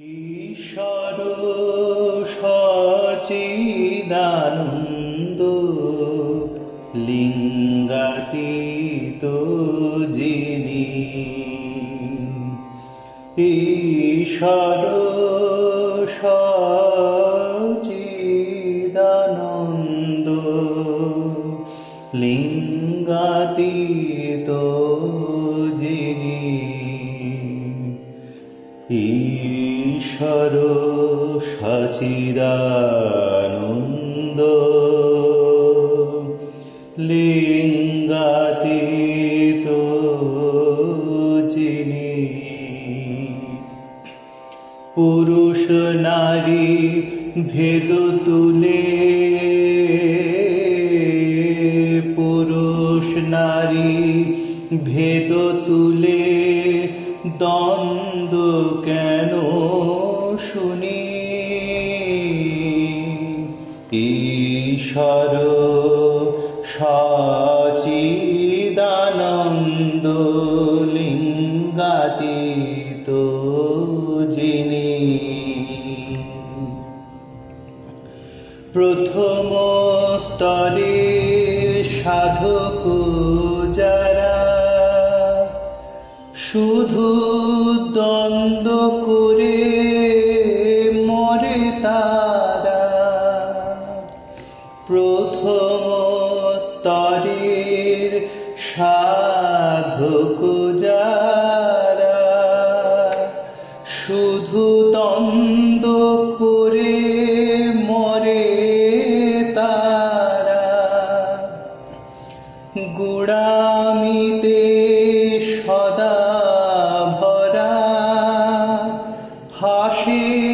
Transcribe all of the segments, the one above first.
ঈশ্বর সচিদানন্দ লিঙ্গাতীত যিনি। ঈশ্বর সচিদানন্দ লিঙ্গাতীত যিনি। ঈশ্বর সচিদানন্দ লিঙ্গাতীত চিনি পুরুষ নারী ভেদ তুলে পুরুষ নারী ভেদ তুলে দ্বন্দ্ব কেন শুনি। ঈশ্বর সচিদানন্দ লিঙ্গাতীত যিনি প্রথম স্তরের সাধক যারা শুধু দ্বন্দ্ব করে প্রথম স্তরের সাধক যারা শুধু দ্বন্দ্ব করে মরে তারা। গুড়ামিতে সদা ভরা হাসিন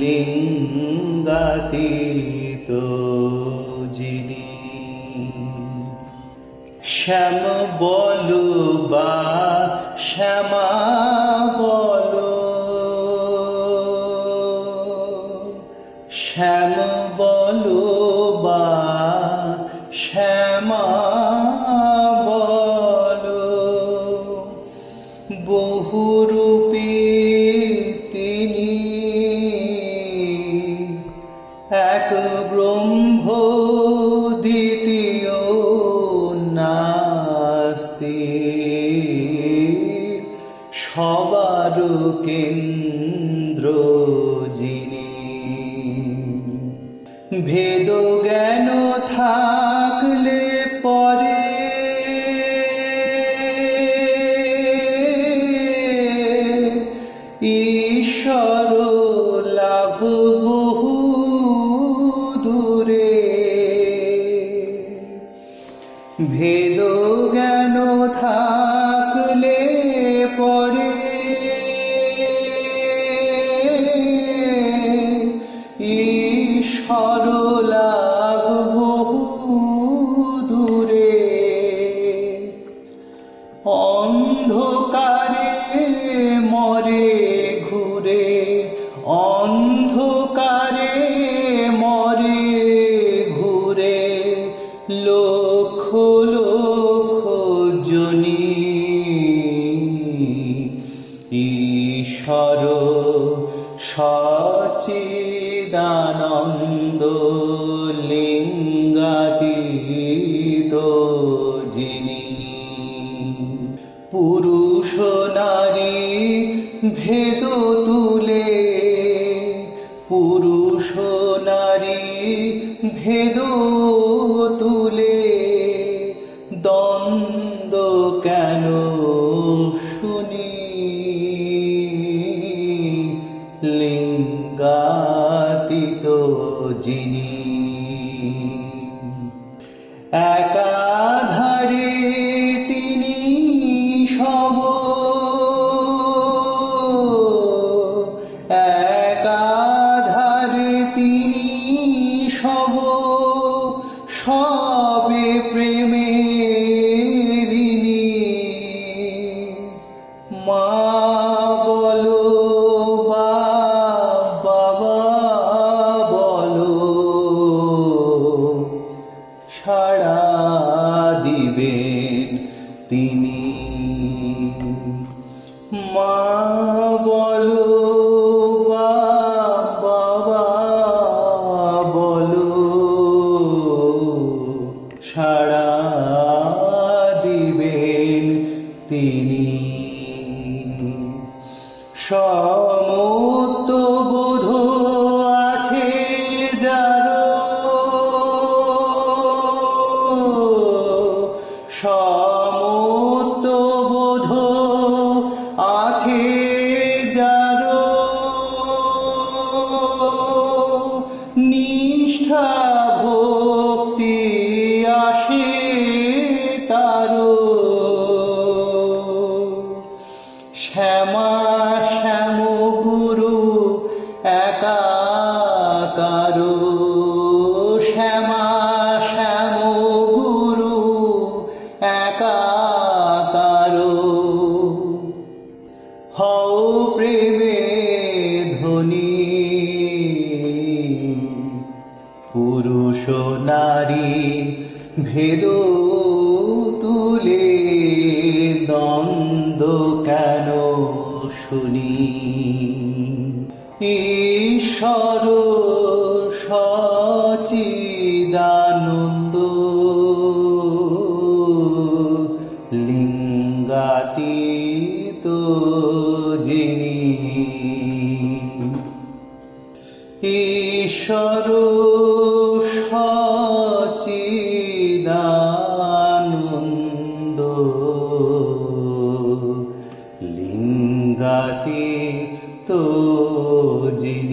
লিঙ্গাতীত যিনি শ্যাম বলো বা শ্যামা বলো শ্যাম বলো বা শ্যামা বলো বহুরূপী নাস্তি সবার কেন্দ্র যিনি। ভেদ জ্ঞান থাকলে পরে ঈশ্বর লাভ বহু দূরে। ভেদ ঈশ্বর লাভ বহু দূরে। অন্ধকারে মরে ঘুরে অন্ধকারে মরে ঘুরে লক্ষ লক্ষ জনি। ঈশ্বর সচিদানন্দ লিঙ্গাতীত যিনি পুরুষ নারী ভেদ প্রেমে শ্যামা শ্যাম গুরু শ্যামা শ্যাম গুরু প্রেমে ধনী পুরুষ নারী ভেদ তুলে কেন শুনি। ঈশ্বর সচিদানন্দ যিনি